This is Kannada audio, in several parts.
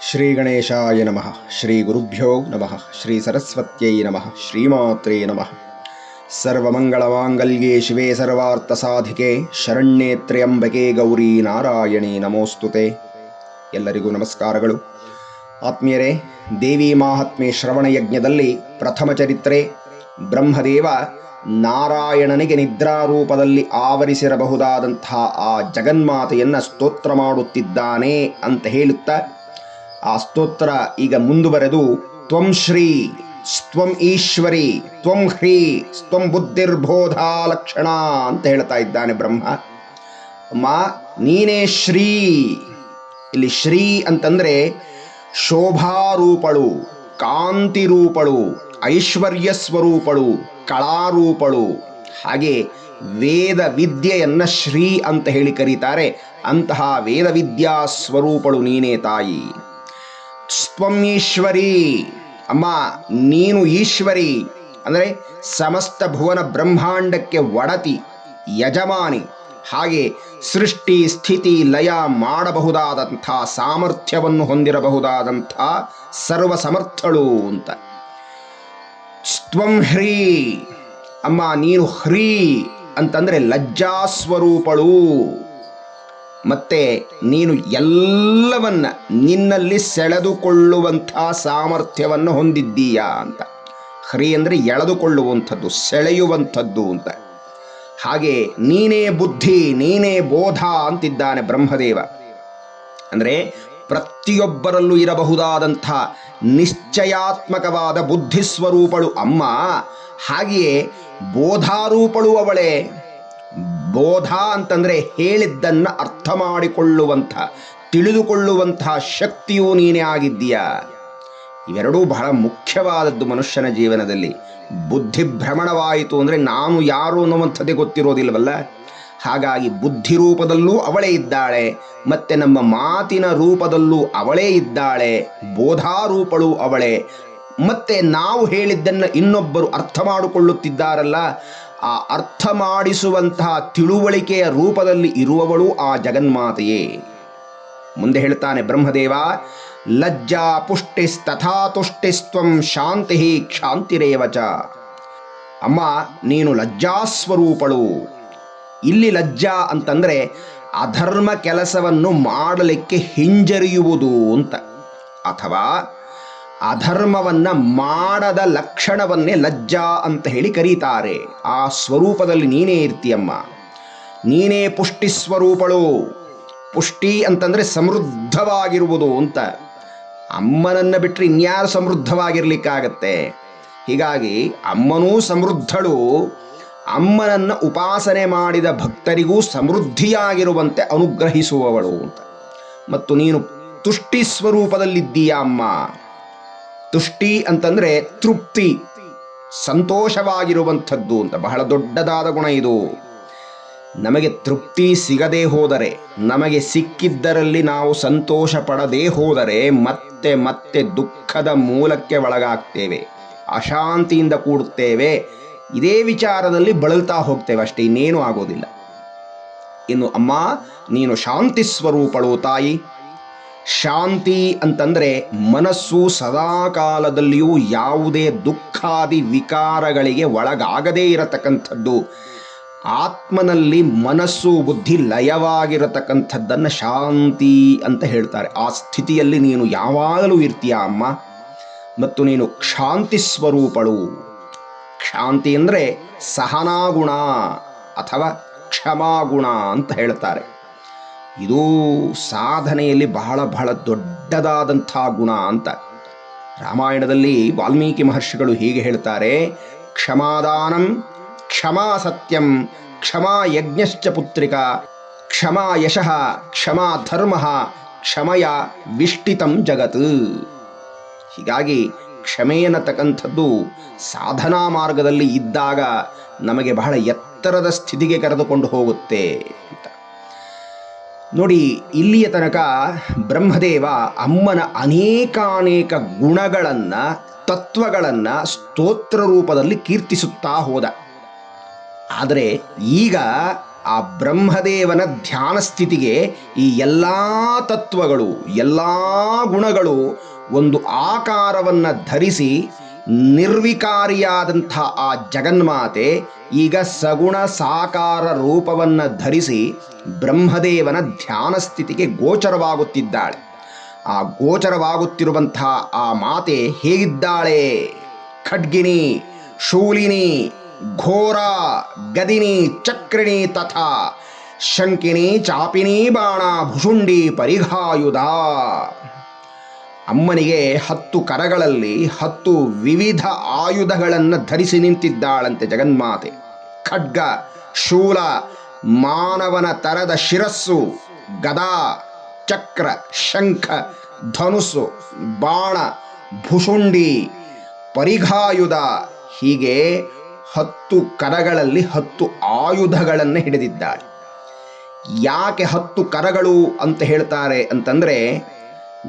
ಶ್ರೀ ಗಣೇಶಾಯ ನಮಃ ಶ್ರೀ ಗುರುಭ್ಯೋ ನಮಃ ಶ್ರೀ ಸರಸ್ವತ್ಯೈ ನಮಃ ಶ್ರೀಮಾತ್ರೇ ನಮಃ ಸರ್ವಮಂಗಳಮಾಂಗಲ್ಯೆ ಶಿವೇ ಸರ್ವಾರ್ಥಸಾಧಿಕೆ ಶರಣ್ಯೇ ತ್ರ್ಯಂಬಕೆ ಗೌರಿ ನಾರಾಯಣಿ ನಮೋಸ್ತುತೆ ಎಲ್ಲರಿಗೂ ನಮಸ್ಕಾರಗಳು. ಆತ್ಮೀಯರೇ, ದೇವಿ ಮಾಹಾತ್ಮೆ ಶ್ರವಣ ಯಜ್ಞದಲ್ಲಿ ಪ್ರಥಮ ಚರಿತ್ರೆ ಬ್ರಹ್ಮದೇವ ನಾರಾಯಣನಿಗೆ ನಿದ್ರಾರೂಪದಲ್ಲಿ ಆವರಿಸಿರಬಹುದಾದಂತಹ ಆ ಜಗನ್ಮಾತೆಯನ್ನು ಸ್ತೋತ್ರ ಮಾಡುತ್ತಿದ್ದಾನೆ ಅಂತ ಹೇಳುತ್ತಾ ಆ ಸ್ತೋತ್ರ ಈಗ ಮುಂದುವರೆದು, ತ್ವಂ ಶ್ರೀ ಸ್ವಂ ಈಶ್ವರಿ, ತ್ವಂ ಹ್ರೀ ಸ್ವಂ ಬುದ್ಧಿರ್ಬೋಧ ಲಕ್ಷಣ ಅಂತ ಹೇಳ್ತಾ ಇದ್ದಾನೆ ಬ್ರಹ್ಮ. ಅಮ್ಮ, ನೀನೇ ಶ್ರೀ. ಇಲ್ಲಿ ಶ್ರೀ ಅಂತಂದ್ರೆ ಶೋಭಾರೂಪಳು ಕಾಂತಿ ರೂಪಳು ಐಶ್ವರ್ಯ ಸ್ವರೂಪಳು, ಕಳಾರೂಪಳು. ಹಾಗೆ ವೇದ ವಿದ್ಯೆಯನ್ನ ಶ್ರೀ ಅಂತ ಹೇಳಿ ಕರೀತಾರೆ. ಅಂತಹ ವೇದ ವಿದ್ಯಾ ಸ್ವರೂಪಳು ನೀನೇ ತಾಯಿ. ಸ್ತ್ವಂ ಈಶ್ವರಿ ಅಮ್ಮ, ನೀನು ಈಶ್ವರಿ. ಅಂದರೆ ಸಮಸ್ತ ಭುವನ ಬ್ರಹ್ಮಾಂಡಕ್ಕೆ ಒಡತಿ, ಯಜಮಾನಿ. ಹಾಗೆ ಸೃಷ್ಟಿ, ಸ್ಥಿತಿ, ಲಯ ಮಾಡಬಹುದಾದಂಥ ಸಾಮರ್ಥ್ಯವನ್ನು ಹೊಂದಿರಬಹುದಾದಂಥ ಸರ್ವ ಸಮರ್ಥಳು ಅಂತ. ಸ್ವಂ ಹ್ರೀ. ಅಮ್ಮ, ನೀನು ಹ್ರೀ ಅಂತಂದರೆ ಲಜ್ಜಾಸ್ವರೂಪಳು. ಮತ್ತೆ ನೀನು ಎಲ್ಲವನ್ನ ನಿನ್ನಲ್ಲಿ ಸೆಳೆದುಕೊಳ್ಳುವಂಥ ಸಾಮರ್ಥ್ಯವನ್ನು ಹೊಂದಿದ್ದೀಯಾ ಅಂತ. ಹರಿ ಅಂದರೆ ಎಳೆದುಕೊಳ್ಳುವಂಥದ್ದು, ಸೆಳೆಯುವಂಥದ್ದು ಅಂತ. ಹಾಗೆ ನೀನೇ ಬುದ್ಧಿ, ನೀನೇ ಬೋಧ ಅಂತಿದ್ದಾನೆ ಬ್ರಹ್ಮದೇವ. ಅಂದರೆ ಪ್ರತಿಯೊಬ್ಬರಲ್ಲೂ ಇರಬಹುದಾದಂಥ ನಿಶ್ಚಯಾತ್ಮಕವಾದ ಬುದ್ಧಿ ಸ್ವರೂಪಳು ಅಮ್ಮ. ಹಾಗೆಯೇ ಬೋಧಾರೂಪಳು ಅವಳೇ. ಬೋಧ ಅಂತಂದರೆ ಹೇಳಿದ್ದನ್ನು ಅರ್ಥ ಮಾಡಿಕೊಳ್ಳುವಂಥ ತಿಳಿದುಕೊಳ್ಳುವಂತಹ ಶಕ್ತಿಯೂ ನೀನೇ ಆಗಿದ್ದೀಯಾ? ಇವೆರಡೂ ಬಹಳ ಮುಖ್ಯವಾದದ್ದು ಮನುಷ್ಯನ ಜೀವನದಲ್ಲಿ. ಬುದ್ಧಿ ಭ್ರಮಣವಾಯಿತು ಅಂದರೆ ನಾನು ಯಾರು ಅನ್ನುವಂಥದ್ದೇ ಗೊತ್ತಿರೋದಿಲ್ವಲ್ಲ? ಹಾಗಾಗಿ ಬುದ್ಧಿ ರೂಪದಲ್ಲೂ ಅವಳೇ ಇದ್ದಾಳೆ, ಮತ್ತೆ ನಮ್ಮ ಮಾತಿನ ರೂಪದಲ್ಲೂ ಅವಳೇ ಇದ್ದಾಳೆ, ಬೋಧಾರೂಪಳು ಅವಳೇ. ಮತ್ತೆ ನಾವು ಹೇಳಿದ್ದನ್ನು ಇನ್ನೊಬ್ಬರು ಅರ್ಥ ಮಾಡಿಕೊಳ್ಳುತ್ತಿದ್ದಾರಲ್ಲ ಆ ಅರ್ಥ ಮಾಡಿಸುವಂತಹ ತಿಳುವಳಿಕೆಯ ರೂಪದಲ್ಲಿ ಇರುವವಳು ಆ ಜಗನ್ಮಾತೆಯೇ. ಮುಂದೆ ಹೇಳ್ತಾನೆ ಬ್ರಹ್ಮದೇವ, ಲಜ್ಜಾ ಪುಷ್ಟಿಸ್ತಥಾ ತುಷ್ಟಿಸ್ತ್ವಂ ಶಾಂತಿ ಕ್ಷಾಂತಿರೇವಚ ಅಮ್ಮ, ನೀನು ಲಜ್ಜಾಸ್ವರೂಪಳು ಇಲ್ಲಿ ಲಜ್ಜಾ ಅಂತಂದ್ರೆ ಅಧರ್ಮ ಕೆಲಸವನ್ನು ಮಾಡಲಿಕ್ಕೆ ಹಿಂಜರಿಯುವುದು ಅಂತ. ಅಥವಾ ಅಧರ್ಮವನ್ನ ಮಾಡದ ಲಕ್ಷಣವನ್ನೇ ಲಜ್ಜಾ ಅಂತ ಹೇಳಿ ಕರೀತಾರೆ. ಆ ಸ್ವರೂಪದಲ್ಲಿ ನೀನೇ ಇರ್ತೀಯಮ್ಮ. ನೀನೇ ಪುಷ್ಟಿ ಸ್ವರೂಪಳು. ಪುಷ್ಟಿ ಅಂತಂದ್ರೆ ಸಮೃದ್ಧವಾಗಿರುವುದು ಅಂತ. ಅಮ್ಮನನ್ನ ಬಿಟ್ಟರೆ ಇನ್ಯಾರು ಸಮೃದ್ಧವಾಗಿರ್ಲಿಕ್ಕಾಗತ್ತೆ? ಹೀಗಾಗಿ ಅಮ್ಮನೂ ಸಮೃದ್ಧಳು. ಅಮ್ಮನನ್ನ ಉಪಾಸನೆ ಮಾಡಿದ ಭಕ್ತರಿಗೂ ಸಮೃದ್ಧಿಯಾಗಿರುವಂತೆ ಅನುಗ್ರಹಿಸುವವಳು ಅಂತ. ಮತ್ತು ನೀನು ತುಷ್ಟಿ ಸ್ವರೂಪದಲ್ಲಿದ್ದೀಯಾ ಅಮ್ಮ? ತುಷ್ಟಿ ಅಂತಂದ್ರೆ ತೃಪ್ತಿ, ಸಂತೋಷವಾಗಿರುವಂಥದ್ದು ಅಂತ. ಬಹಳ ದೊಡ್ಡದಾದ ಗುಣ ಇದು. ನಮಗೆ ತೃಪ್ತಿ ಸಿಗದೇ ಹೋದರೆ, ನಮಗೆ ಸಿಕ್ಕಿದ್ದರಲ್ಲಿ ನಾವು ಸಂತೋಷ ಪಡದೇ ಹೋದರೆ ಮತ್ತೆ ಮತ್ತೆ ದುಃಖದ ಮೂಲಕ್ಕೆ ಒಳಗಾಗ್ತೇವೆ, ಅಶಾಂತಿಯಿಂದ ಕೂಡುತ್ತೇವೆ. ಇದೇ ವಿಚಾರದಲ್ಲಿ ಬಳಲ್ತಾ ಹೋಗ್ತೇವೆ ಅಷ್ಟೇ, ಇನ್ನೇನು ಆಗೋದಿಲ್ಲ. ಇನ್ನು ಅಮ್ಮ, ನೀನು ಶಾಂತಿ ಸ್ವರೂಪಳು ತಾಯಿ. ಶಾಂತಿ ಅಂತಂದರೆ ಮನಸ್ಸು ಸದಾ ಕಾಲದಲ್ಲಿಯೂ ಯಾವುದೇ ದುಃಖಾದಿ ವಿಕಾರಗಳಿಗೆ ಒಳಗಾಗದೇ ಇರತಕ್ಕಂಥದ್ದು. ಆತ್ಮನಲ್ಲಿ ಮನಸ್ಸು ಬುದ್ಧಿ ಲಯವಾಗಿರತಕ್ಕಂಥದ್ದನ್ನು ಶಾಂತಿ ಅಂತ ಹೇಳ್ತಾರೆ. ಆ ಸ್ಥಿತಿಯಲ್ಲಿ ನೀನು ಯಾವಾಗಲೂ ಇರ್ತೀಯ ಅಮ್ಮ? ಮತ್ತು ನೀನು ಕ್ಷಾಂತಿ ಸ್ವರೂಪಳು. ಶಾಂತಿ ಅಂದರೆ ಸಹನಾಗುಣ ಅಥವಾ ಕ್ಷಮಾಗುಣ ಅಂತ ಹೇಳ್ತಾರೆ. ಇದು ಸಾಧನೆಯಲ್ಲಿ ಬಹಳ ಬಹಳ ದೊಡ್ಡದಾದಂಥ ಗುಣ ಅಂತ. ರಾಮಾಯಣದಲ್ಲಿ ವಾಲ್ಮೀಕಿ ಮಹರ್ಷಿಗಳು ಹೀಗೆ ಹೇಳ್ತಾರೆ, ಕ್ಷಮಾದಾನಂ ಕ್ಷಮಾ ಸತ್ಯಂ ಕ್ಷಮಾ ಯಜ್ಞಶ್ಚ ಪುತ್ರಿಕ ಕ್ಷಮಾ ಯಶಃ ಕ್ಷಮಾ ಧರ್ಮ ಕ್ಷಮಯ ವಿಷ್ಟಿತಂ ಜಗತ್. ಹೀಗಾಗಿ ಕ್ಷಮೆ ತಕ್ಕಂಥದ್ದು ಸಾಧನಾ ಮಾರ್ಗದಲ್ಲಿ ಇದ್ದಾಗ ನಮಗೆ ಬಹಳ ಎತ್ತರದ ಸ್ಥಿತಿಗೆ ಕರೆದುಕೊಂಡು ಹೋಗುತ್ತೆ ಅಂತ. ನೋಡಿ, ಇಲ್ಲಿಯ ತನಕ ಬ್ರಹ್ಮದೇವ ಅಮ್ಮನ ಅನೇಕಾನೇಕ ಗುಣಗಳನ್ನು, ತತ್ವಗಳನ್ನು ಸ್ತೋತ್ರ ರೂಪದಲ್ಲಿ ಕೀರ್ತಿಸುತ್ತಾ ಹೋದ. ಆದರೆ ಈಗ ಆ ಬ್ರಹ್ಮದೇವನ ಧ್ಯಾನ ಸ್ಥಿತಿಗೆ ಈ ಎಲ್ಲ ತತ್ವಗಳು, ಎಲ್ಲ ಗುಣಗಳು ಒಂದು ಆಕಾರವನ್ನು ಧರಿಸಿ ನಿರ್ವಿಕಾರಿಯಾದಂಥ ಆ ಜಗನ್ಮಾತೆ ಈಗ ಸಗುಣ ಸಾಕಾರ ರೂಪವನ್ನು ಧರಿಸಿ ಬ್ರಹ್ಮದೇವನ ಧ್ಯಾನ ಸ್ಥಿತಿಗೆ ಗೋಚರವಾಗುತ್ತಿದ್ದಾಳೆ. ಆ ಗೋಚರವಾಗುತ್ತಿರುವಂಥ ಆ ಮಾತೆ ಹೇಗಿದ್ದಾಳೆ? ಖಡ್ಗಿನಿ ಶೂಲಿನಿ, ಘೋರ, ಗದಿನಿ, ಚಕ್ರಿಣಿ ತಥಾ ಶಂಕಿನಿ ಚಾಪಿನಿ ಬಾಣ, ಭುಷುಂಡಿ, ಪರಿಘಾಯುಧ. ಅಮ್ಮನಿಗೆ ಹತ್ತು ಕರಗಳಲ್ಲಿ ಹತ್ತು ವಿವಿಧ ಆಯುಧಗಳನ್ನು ಧರಿಸಿ ನಿಂತಿದ್ದಾಳಂತೆ ಜಗನ್ಮಾತೆ. ಖಡ್ಗ, ಶೂಲ, ಮಾನವನ ತರದ ಶಿರಸ್ಸು, ಗದಾ, ಚಕ್ರ, ಶಂಖ ಧನುಸು ಬಾಣ, ಭುಷುಂಡಿ, ಪರಿಘಾಯುಧ ಹೀಗೆ ಹತ್ತು ಕರಗಳಲ್ಲಿ ಹತ್ತು ಆಯುಧಗಳನ್ನು ಹಿಡಿದಿದ್ದಾಳೆ. ಯಾಕೆ ಹತ್ತು ಕರಗಳು ಅಂತ ಹೇಳ್ತಾರೆ ಅಂತಂದರೆ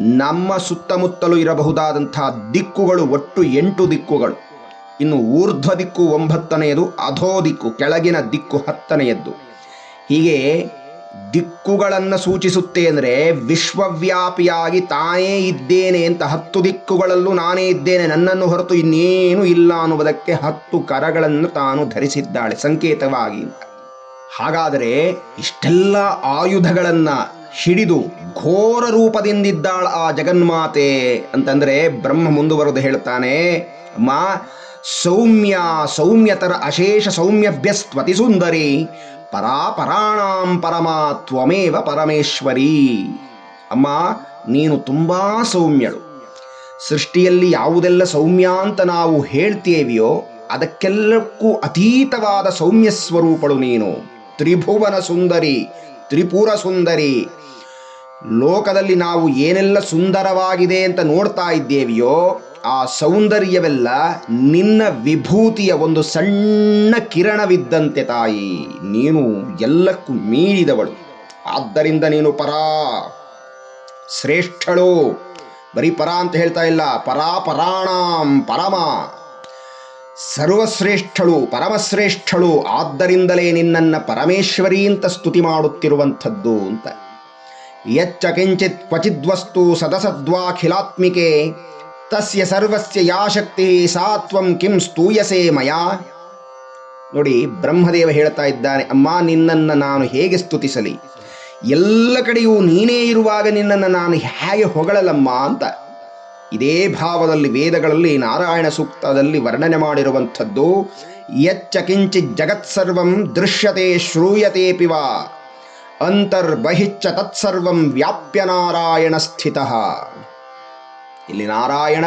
ನಮ್ಮ ಸುತ್ತಮುತ್ತಲೂ ಇರಬಹುದಾದಂತಹ ದಿಕ್ಕುಗಳು ಒಟ್ಟು ಎಂಟು ದಿಕ್ಕುಗಳು. ಇನ್ನು ಊರ್ಧ್ವ ದಿಕ್ಕು ಒಂಬತ್ತನೆಯದು, ಅಧೋ ದಿಕ್ಕು ಕೆಳಗಿನ ದಿಕ್ಕು ಹತ್ತನೆಯದ್ದು. ಹೀಗೆ ದಿಕ್ಕುಗಳನ್ನು ಸೂಚಿಸುತ್ತೆ ಅಂದರೆ ವಿಶ್ವವ್ಯಾಪಿಯಾಗಿ ತಾನೇ ಇದ್ದೇನೆ ಅಂತ ಹತ್ತು ದಿಕ್ಕುಗಳಲ್ಲೂ ನಾನೇ ಇದ್ದೇನೆ, ನನ್ನನ್ನು ಹೊರತು ಇನ್ನೇನು ಇಲ್ಲ ಅನ್ನುವುದಕ್ಕೆ ಹತ್ತು ಕರಗಳನ್ನು ತಾನು ಧರಿಸಿದ್ದಾಳೆ ಸಂಕೇತವಾಗಿ. ಹಾಗಾದರೆ ಇಷ್ಟೆಲ್ಲ ಆಯುಧಗಳನ್ನು ಹಿಡಿದು ಘೋರ ರೂಪದಿಂದಿದ್ದಾಳ ಆ ಜಗನ್ಮಾತೆ ಅಂತಂದ್ರೆ ಬ್ರಹ್ಮ ಮುಂದುವರೆದು ಹೇಳ್ತಾನೆ ಅಮ್ಮ, ಸೌಮ್ಯ, ಸೌಮ್ಯತರ ಅಶೇಷ ಸೌಮ್ಯಭ್ಯಸ್ತ್ವತಿ ಸುಂದರಿ, ಪರಾಪರಾಣಾಂ ಪರಮ ತ್ವಮೇವ ಪರಮೇಶ್ವರಿ. ಅಮ್ಮ, ನೀನು ತುಂಬಾ ಸೌಮ್ಯಳು. ಸೃಷ್ಟಿಯಲ್ಲಿ ಯಾವುದೆಲ್ಲ ಸೌಮ್ಯ ಅಂತ ನಾವು ಹೇಳ್ತೇವೆಯೋ ಅದಕ್ಕೆಲ್ಲಕ್ಕೂ ಅತೀತವಾದ ಸೌಮ್ಯ ಸ್ವರೂಪಳು ನೀನು. ತ್ರಿಭುವನ ಸುಂದರಿ, ತ್ರಿಪುರ ಸುಂದರಿ. ಲೋಕದಲ್ಲಿ ನಾವು ಏನೆಲ್ಲ ಸುಂದರವಾಗಿದೆ ಅಂತ ನೋಡ್ತಾ ಇದ್ದೇವೆಯೋ, ಆ ಸೌಂದರ್ಯವೆಲ್ಲ ನಿನ್ನ ವಿಭೂತಿಯ ಒಂದು ಸಣ್ಣ ಕಿರಣವಿದ್ದಂತೆ ತಾಯಿ. ನೀನು ಎಲ್ಲಕ್ಕೂ ಮೀರಿದವಳು. ಆದ್ದರಿಂದ ನೀನು ಪರಾ, ಶ್ರೇಷ್ಠಳು. ಬರೀ ಪರ ಅಂತ ಹೇಳ್ತಾ ಇಲ್ಲ ಪರಾ ಪರಾಣಾಂ ಪರಮ. ಸರ್ವಶ್ರೇಷ್ಠಳು, ಪರಮಶ್ರೇಷ್ಠಳು, ಆದ್ದರಿಂದಲೇ ನಿನ್ನನ್ನ ಪರಮೇಶ್ವರಿ ಅಂತ ಸ್ತುತಿ ಮಾಡುತ್ತಿರುವಂಥದ್ದು ಅಂತ. ಯಚ್ಚ ಕಿಂಚಿತ್ ಕ್ವಚಿದ್ವಸ್ತು ಸದಸದ್ವಾಖಿಲಾತ್ಮಿಕೆ, ತಸ್ಯ ಸರ್ವಸ್ಯ ಯಾ ಶಕ್ತಿ, ಸಾ ತ್ವಂ ಕಿಂ ಸ್ತೂಯಸೆ ಮಯಾ. ನೋಡಿ, ಬ್ರಹ್ಮದೇವ ಹೇಳ್ತಾ ಇದ್ದಾನೆ, ಅಮ್ಮ, ನಿನ್ನನ್ನು ನಾನು ಹೇಗೆ ಸ್ತುತಿಸಲಿ? ಎಲ್ಲ ಕಡೆಯೂ ನೀನೇ ಇರುವಾಗ ನಿನ್ನನ್ನು ನಾನು ಹೇಗೆ ಹೊಗಳಲಮ್ಮ ಅಂತ. ಇದೇ ಭಾವದಲ್ಲಿ ವೇದಗಳಲ್ಲಿ, ನಾರಾಯಣ ಸೂಕ್ತದಲ್ಲಿ ವರ್ಣನೆ ಮಾಡಿರುವಂಥದ್ದು, ಯಚ್ಚ ಕಿಂಚಿತ್ ಜಗತ್ಸರ್ವಂ ದೃಶ್ಯತೆ ಶ್ರೂಯತೆ ಪಿವ ಅಂತರ್ಬಹಿಚ್ಚ ತತ್ಸರ್ವಂ ವ್ಯಾಪ್ಯ ನಾರಾಯಣ ಸ್ಥಿತ. ಇಲ್ಲಿ ನಾರಾಯಣ,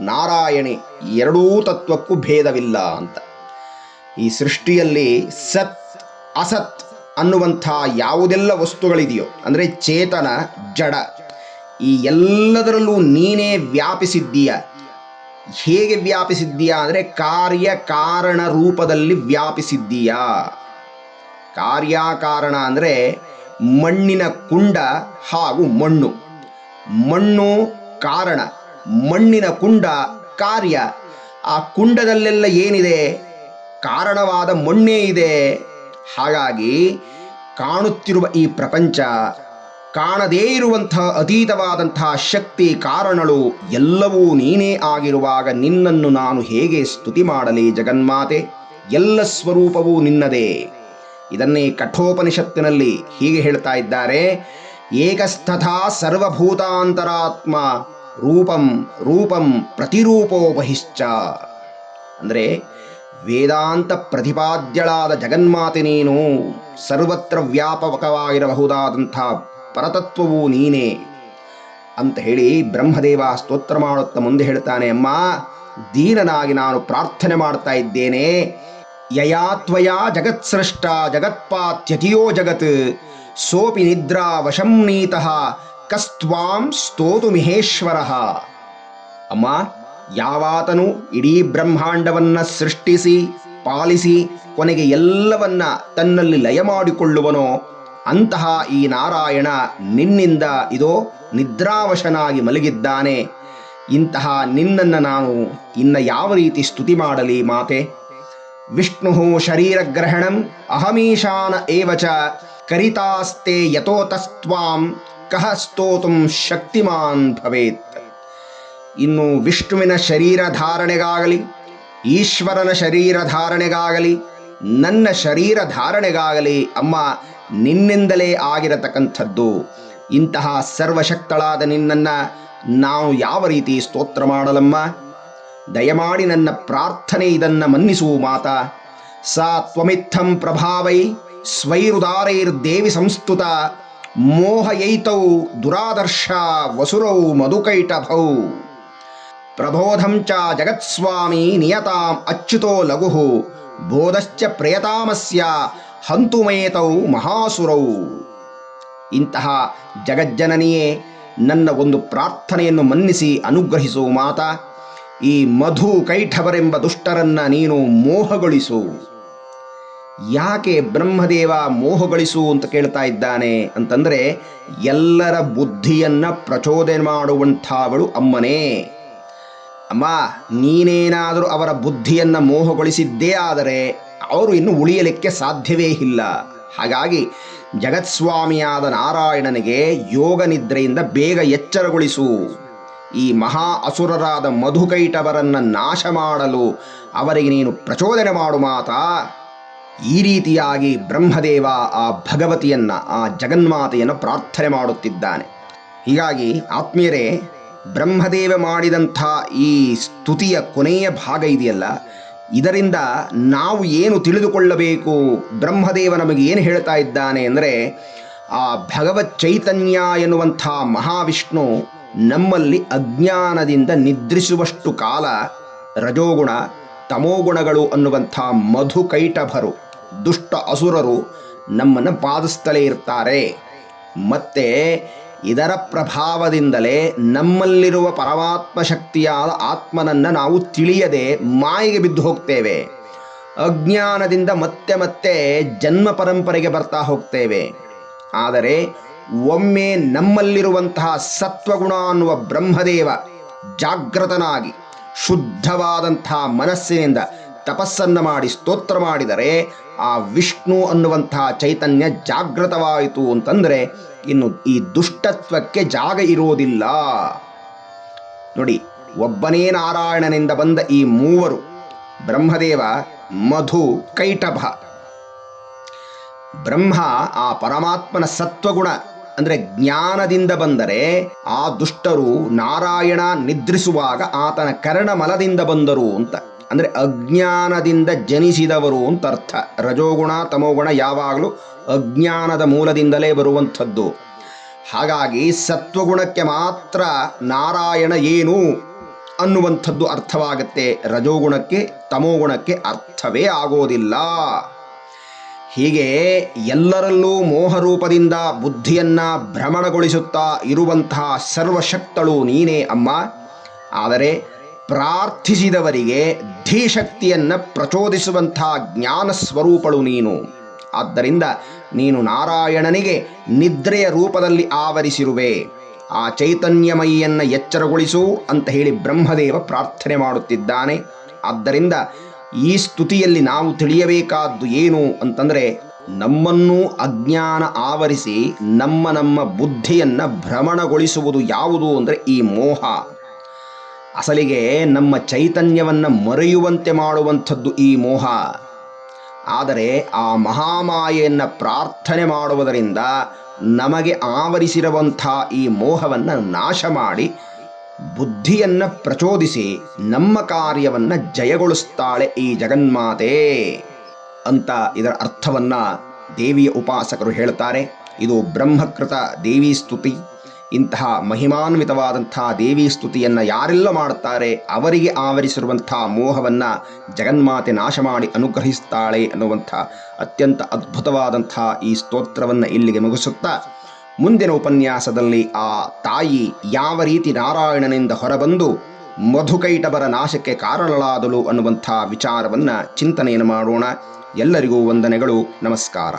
ನಾರಾಯಣಿ ಎರಡೂ ತತ್ವಕ್ಕೂ ಭೇದವಿಲ್ಲ ಅಂತ. ಈ ಸೃಷ್ಟಿಯಲ್ಲಿ ಸತ್, ಅಸತ್ ಅನ್ನುವಂಥ ಯಾವುದೆಲ್ಲ ವಸ್ತುಗಳಿದೆಯೋ, ಅಂದರೆ ಚೇತನ, ಜಡ ಈ ಎಲ್ಲದರಲ್ಲೂ ನೀನೇ ವ್ಯಾಪಿಸಿದ್ದೀಯ. ಹೇಗೆ ವ್ಯಾಪಿಸಿದ್ದೀಯಾ ಅಂದರೆ ಕಾರ್ಯ ಕಾರಣ ರೂಪದಲ್ಲಿ ವ್ಯಾಪಿಸಿದ್ದೀಯಾ. ಕಾರ್ಯಕಾರಣ ಅಂದರೆ ಮಣ್ಣಿನ ಕುಂಡ ಹಾಗೂ ಮಣ್ಣು. ಮಣ್ಣು ಕಾರಣ, ಮಣ್ಣಿನ ಕುಂಡ ಕಾರ್ಯ. ಆ ಕುಂಡದಲ್ಲೆಲ್ಲ ಏನಿದೆ? ಕಾರಣವಾದ ಮಣ್ಣೇ ಇದೆ. ಹಾಗಾಗಿ ಕಾಣುತ್ತಿರುವ ಈ ಪ್ರಪಂಚ ಕಾಣದೇ ಇರುವಂತಹ ಅತೀತವಾದಂತಹ ಶಕ್ತಿ ಕಾರಣಗಳು ಎಲ್ಲವೂ ನೀನೇ ಆಗಿರುವಾಗ ನಿನ್ನನ್ನು ನಾನು ಹೇಗೆ ಸ್ತುತಿ ಮಾಡಲಿ ಜಗನ್ಮಾತೆ? ಎಲ್ಲ ಸ್ವರೂಪವೂ ನಿನ್ನದೇ. ಇದನ್ನೇ ಕಠೋಪನಿಷತ್ತಿನಲ್ಲಿ ಹೀಗೆ ಹೇಳ್ತಾ ಇದ್ದಾರೆ. ಏಕಸ್ಥಥಾ ಸರ್ವಭೂತಾಂತರಾತ್ಮ ರೂಪಂ ರೂಪಂ ಪ್ರತಿರೂಪೋ ಬಹಿಶ್ಚ ಅಂದರೆ ವೇದಾಂತ ಪ್ರತಿಪಾದ್ಯಳಾದ ಜಗನ್ಮಾತೆ ನೀನು ಸರ್ವತ್ರ ವ್ಯಾಪಕವಾಗಿರಬಹುದಾದಂಥ ಪರತತ್ವವು ನೀನೇ ಅಂತ ಹೇಳಿ ಬ್ರಹ್ಮದೇವ ಸ್ತೋತ್ರ ಮಾಡುತ್ತಾ ಮುಂದೆ ಹೇಳ್ತಾನೆ, ಅಮ್ಮ, ದೀನನಾಗಿ ನಾನು ಪ್ರಾರ್ಥನೆ ಮಾಡ್ತಾ ಇದ್ದೇನೆ. ಯಯಾತ್ವಯ ಜಗತ್ಸೃಷ್ಟ ಜಗತ್ಪಾತ್ಯತಿಯೋ ಜಗತ್. ಸೋಪಿ ನಿದ್ರಾ ವಶಂ ಕಸ್ತ್ವಾಂ ಸ್ತೋತು ಮಿಹೇಶ್ವರ. ಅಮ್ಮ, ಯಾವಾತನು ಇಡೀ ಬ್ರಹ್ಮಾಂಡವನ್ನ ಸೃಷ್ಟಿಸಿ, ಪಾಲಿಸಿ, ಕೊನೆಗೆ ಎಲ್ಲವನ್ನ ತನ್ನಲ್ಲಿ ಲಯ ಮಾಡಿಕೊಳ್ಳುವನೋ ಅಂತಹ ಈ ನಾರಾಯಣ ನಿನ್ನಿಂದ ಇದೋ ನಿದ್ರಾವಶನಾಗಿ ಮಲಗಿದ್ದಾನೆ. ಇಂತಹ ನಿನ್ನನ್ನು ನಾವು ಇನ್ನ ಯಾವ ರೀತಿ ಸ್ತುತಿ ಮಾಡಲಿ ಮಾತೆ? ವಿಷ್ಣು ಶರೀರಗ್ರಹಣಂ ಅಹಮೀಶಾನ ಏವಚ ಕರಿತಾಸ್ತೆ ಯಥೋತಸ್ತ್ವಾಂ ಕಹ ಸ್ತೋತುಂ ಶಕ್ತಿಮಾನ್ ಭವೇತ್. ಇನ್ನು ವಿಷ್ಣುವಿನ ಶರೀರ ಧಾರಣೆಗಾಗಲಿ, ಈಶ್ವರನ ಶರೀರ ಧಾರಣೆಗಾಗಲಿ, ನನ್ನ ಶರೀರ ಧಾರಣೆಗಾಗಲಿ, ಅಮ್ಮ ನಿನ್ನಿಂದಲೇ ಆಗಿರತಕ್ಕಂಥದ್ದು. ಇಂತಹ ಸರ್ವಶಕ್ತಳಾದ ನಿನ್ನನ್ನು ನಾವು ಯಾವ ರೀತಿ ಸ್ತೋತ್ರ ಮಾಡಲಮ್ಮ? ದಯಮಾಡಿ ನನ್ನ ಪ್ರಾರ್ಥನೆ ಇದನ್ನು ಮನ್ನಿಸು ಮಾತ. ಸಾ ತ್ವಮಿತ್ತಂ ಪ್ರಭಾವೈ ಸ್ವೈರುದಾರೈರ್ದೇವಿ ಸಂಸ್ತುತ ಮೋಹಯೈತೌ ದುರಾದರ್ಶ ವಸುರೌ ಮಧುಕೈಟಭೌ. ಪ್ರಬೋಧಂ ಚ ಜಗತ್ಸ್ವಾಮಿ ನಿಯತಾಂ ಅಚ್ಯುತೋ ಲಘು. ಬೋಧಶ್ಚ ಪ್ರೇತಾಮಸ್ಯ ಹಂತುಮೇತೌ ಮಹಾಸುರವು ಇಂತಹ ಜಗಜ್ಜನನಿಯೇ ನನ್ನ ಒಂದು ಪ್ರಾರ್ಥನೆಯನ್ನು ಮನ್ನಿಸಿ ಅನುಗ್ರಹಿಸು ಮಾತ. ಈ ಮಧು ಕೈಠವರೆಂಬ ದುಷ್ಟರನ್ನ ನೀನು ಮೋಹಗೊಳಿಸು. ಯಾಕೆ ಬ್ರಹ್ಮದೇವ ಮೋಹಗೊಳಿಸು ಅಂತ ಕೇಳ್ತಾ ಇದ್ದಾನೆ ಅಂತಂದರೆ ಎಲ್ಲರ ಬುದ್ಧಿಯನ್ನ ಪ್ರಚೋದನೆ ಮಾಡುವಂಥವಳು ಅಮ್ಮನೇ. ಅಮ್ಮ, ನೀನೇನಾದರೂ ಅವರ ಬುದ್ಧಿಯನ್ನು ಮೋಹಗೊಳಿಸಿದ್ದೇ ಆದರೆ ಅವರು ಇನ್ನು ಉಳಿಯಲಿಕ್ಕೆ ಸಾಧ್ಯವೇ ಇಲ್ಲ. ಹಾಗಾಗಿ ಜಗತ್ಸ್ವಾಮಿಯಾದ ನಾರಾಯಣನಿಗೆ ಯೋಗ ನಿದ್ರೆಯಿಂದ ಬೇಗ ಎಚ್ಚರಗೊಳಿಸು. ಈ ಮಹಾ ಅಸುರರಾದ ಮಧುಕೈಟವರನ್ನು ನಾಶ ಮಾಡಲು ಅವರಿಗೆ ನೀನು ಪ್ರಚೋದನೆ ಮಾಡು ಮಾತಾ. ಈ ರೀತಿಯಾಗಿ ಬ್ರಹ್ಮದೇವ ಆ ಭಗವತಿಯನ್ನು, ಆ ಜಗನ್ಮಾತೆಯನ್ನು ಪ್ರಾರ್ಥನೆ ಮಾಡುತ್ತಿದ್ದಾನೆ. ಹೀಗಾಗಿ ಆತ್ಮೀಯರೇ, ಬ್ರಹ್ಮದೇವ ಮಾಡಿದಂಥ ಈ ಸ್ತುತಿಯ ಕೊನೆಯ ಭಾಗ ಇದೆಯಲ್ಲ ಇದರಿಂದ ನಾವು ಏನು ತಿಳಿದುಕೊಳ್ಳಬೇಕು? ಬ್ರಹ್ಮದೇವ ನಮಗೆ ಏನು ಹೇಳ್ತಾ ಇದ್ದಾನೆ ಅಂದರೆ, ಆ ಭಗವತ್ ಚೈತನ್ಯ ಎನ್ನುವಂಥ ಮಹಾವಿಷ್ಣು ನಮ್ಮಲ್ಲಿ ಅಜ್ಞಾನದಿಂದ ನಿದ್ರಿಸುವಷ್ಟು ಕಾಲ ರಜೋಗುಣ, ತಮೋಗುಣಗಳು ಅನ್ನುವಂಥ ಮಧುಕೈಟಭರು ದುಷ್ಟ ಅಸುರರು ನಮ್ಮನ್ನು ಬಾಧಿಸ್ತಲೇ ಇರ್ತಾರೆ. ಮತ್ತೆ ಇದರ ಪ್ರಭಾವದಿಂದಲೇ ನಮ್ಮಲ್ಲಿರುವ ಪರಮಾತ್ಮ ಶಕ್ತಿಯಾದ ಆತ್ಮನನ್ನು ನಾವು ತಿಳಿಯದೆ ಮಾಯಿಗೆ ಬಿದ್ದು ಹೋಗ್ತೇವೆ. ಅಜ್ಞಾನದಿಂದ ಮತ್ತೆ ಮತ್ತೆ ಜನ್ಮ ಪರಂಪರೆಗೆ ಬರ್ತಾ ಹೋಗ್ತೇವೆ. ಆದರೆ ಒಮ್ಮೆ ನಮ್ಮಲ್ಲಿರುವಂತಹ ಸತ್ವಗುಣ ಅನ್ನುವ ಬ್ರಹ್ಮದೇವ ಜಾಗೃತನಾಗಿ ಶುದ್ಧವಾದಂತಹ ಮನಸ್ಸಿನಿಂದ ತಪಸ್ಸನ್ನು ಮಾಡಿ ಸ್ತೋತ್ರ ಮಾಡಿದರೆ ಆ ವಿಷ್ಣು ಅನ್ನುವಂತಹ ಚೈತನ್ಯ ಜಾಗೃತವಾಯಿತು ಅಂತಂದರೆ ಇನ್ನು ಈ ದುಷ್ಟತ್ವಕ್ಕೆ ಜಾಗ ಇರೋದಿಲ್ಲ. ನೋಡಿ, ಒಬ್ಬನೇ ನಾರಾಯಣನಿಂದ ಬಂದ ಈ ಮೂವರು, ಬ್ರಹ್ಮದೇವ, ಮಧು, ಕೈಟಭ. ಬ್ರಹ್ಮ ಆ ಪರಮಾತ್ಮನ ಸತ್ವಗುಣ, ಅಂದರೆ ಜ್ಞಾನದಿಂದ ಬಂದರೆ ಆ ದುಷ್ಟರು ನಾರಾಯಣ ನಿದ್ರಿಸುವಾಗ ಆತನ ಕರ್ಣಮಲದಿಂದ ಬಂದರು ಅಂತ. ಅಂದ್ರೆ ಅಜ್ಞಾನದಿಂದ ಜನಿಸಿದವರು ಅಂತ ಅರ್ಥ. ರಜೋಗುಣ, ತಮೋಗುಣ ಯಾವಾಗಲೂ ಅಜ್ಞಾನದ ಮೂಲದಿಂದಲೇ ಬರುವಂಥದ್ದು. ಹಾಗಾಗಿ ಸತ್ವಗುಣಕ್ಕೆ ಮಾತ್ರ ನಾರಾಯಣ ಏನು ಅನ್ನುವಂಥದ್ದು ಅರ್ಥವಾಗುತ್ತೆ. ರಜೋಗುಣಕ್ಕೆ, ತಮೋಗುಣಕ್ಕೆ ಅರ್ಥವೇ ಆಗೋದಿಲ್ಲ. ಹೀಗೆ ಎಲ್ಲರಲ್ಲೂ ಮೋಹರೂಪದಿಂದ ಬುದ್ಧಿಯನ್ನ ಭ್ರಮಣಗೊಳಿಸುತ್ತಾ ಇರುವಂತಹ ಸರ್ವಶಕ್ತಳು ನೀನೇ ಅಮ್ಮ. ಆದರೆ ಪ್ರಾರ್ಥಿಸಿದವರಿಗೆ ಧೀಶಕ್ತಿಯನ್ನು ಪ್ರಚೋದಿಸುವಂಥ ಜ್ಞಾನ ಸ್ವರೂಪಳು ನೀನು. ಆದ್ದರಿಂದ ನೀನು ನಾರಾಯಣನಿಗೆ ನಿದ್ರೆಯ ರೂಪದಲ್ಲಿ ಆವರಿಸಿರುವೆ. ಆ ಚೈತನ್ಯಮಯಿಯನ್ನು ಎಚ್ಚರಗೊಳಿಸು ಅಂತ ಹೇಳಿ ಬ್ರಹ್ಮದೇವ ಪ್ರಾರ್ಥನೆ ಮಾಡುತ್ತಿದ್ದಾನೆ. ಆದ್ದರಿಂದ ಈ ಸ್ತುತಿಯಲ್ಲಿ ನಾವು ತಿಳಿಯಬೇಕಾದ್ದು ಏನು ಅಂತಂದರೆ, ನಮ್ಮನ್ನೂ ಅಜ್ಞಾನ ಆವರಿಸಿ ನಮ್ಮ ನಮ್ಮ ಬುದ್ಧಿಯನ್ನು ಭ್ರಮಣಗೊಳಿಸುವುದು ಯಾವುದು ಅಂದರೆ ಈ ಮೋಹ. ಅಸಲಿಗೆ ನಮ್ಮ ಚೈತನ್ಯವನ್ನು ಮರೆಯುವಂತೆ ಮಾಡುವಂಥದ್ದು ಈ ಮೋಹ. ಆದರೆ ಆ ಮಹಾಮಾಯೆಯನ್ನು ಪ್ರಾರ್ಥನೆ ಮಾಡುವುದರಿಂದ ನಮಗೆ ಆವರಿಸಿರುವಂಥ ಈ ಮೋಹವನ್ನು ನಾಶ ಮಾಡಿ ಬುದ್ಧಿಯನ್ನು ಪ್ರಚೋದಿಸಿ ನಮ್ಮ ಕಾರ್ಯವನ್ನು ಜಯಗೊಳಿಸ್ತಾಳೆ ಈ ಜಗನ್ಮಾತೆ ಅಂತ ಇದರ ಅರ್ಥವನ್ನು ದೇವಿಯ ಉಪಾಸಕರು ಹೇಳ್ತಾರೆ. ಇದು ಬ್ರಹ್ಮಕೃತ ದೇವಿ ಸ್ತುತಿ. ಇಂತಹ ಮಹಿಮಾನ್ವಿತವಾದಂಥ ದೇವಿ ಸ್ತುತಿಯನ್ನು ಯಾರೆಲ್ಲ ಮಾಡುತ್ತಾರೆ, ಅವರಿಗೆ ಆವರಿಸಿರುವಂಥ ಮೋಹವನ್ನು ಜಗನ್ಮಾತೆ ನಾಶ ಮಾಡಿ ಅನುಗ್ರಹಿಸ್ತಾಳೆ ಅನ್ನುವಂಥ ಅತ್ಯಂತ ಅದ್ಭುತವಾದಂಥ ಈ ಸ್ತೋತ್ರವನ್ನು ಇಲ್ಲಿಗೆ ಮುಗಿಸುತ್ತಾ, ಮುಂದಿನ ಉಪನ್ಯಾಸದಲ್ಲಿ ಆ ತಾಯಿ ಯಾವ ರೀತಿ ನಾರಾಯಣನಿಂದ ಹೊರಬಂದು ಮಧುಕೈಟಬರ ನಾಶಕ್ಕೆ ಕಾರಣಳಾದಳು ಅನ್ನುವಂಥ ವಿಚಾರವನ್ನು ಚಿಂತನೆಯನ್ನು ಮಾಡೋಣ. ಎಲ್ಲರಿಗೂ ವಂದನೆಗಳು, ನಮಸ್ಕಾರ.